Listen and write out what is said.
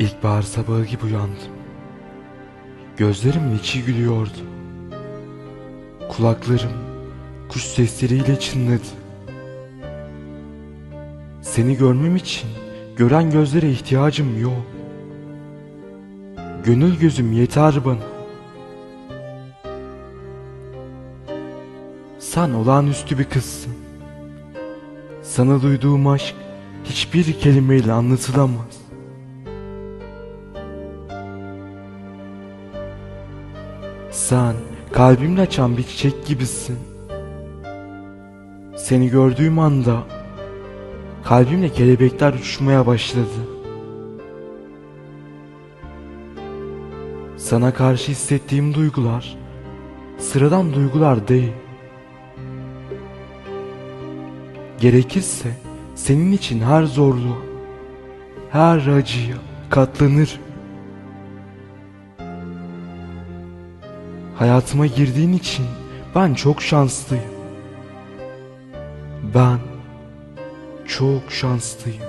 İlkbahar sabahı gibi uyandım. Gözlerimin içi gülüyordu. Kulaklarım kuş sesleriyle çınladı. Seni görmem için gören gözlere ihtiyacım yok. Gönül gözüm yeter bana. Sen olağanüstü bir kızsın. Sana duyduğum aşk hiçbir kelimeyle anlatılamaz. Sen kalbimle açan bir çiçek gibisin. Seni gördüğüm anda kalbimle kelebekler uçuşmaya başladı. Sana karşı hissettiğim duygular sıradan duygular değil. Gerekirse senin için her zorluğa, her acıya katlanır. Hayatıma girdiğin için ben çok şanslıyım. Ben çok şanslıyım.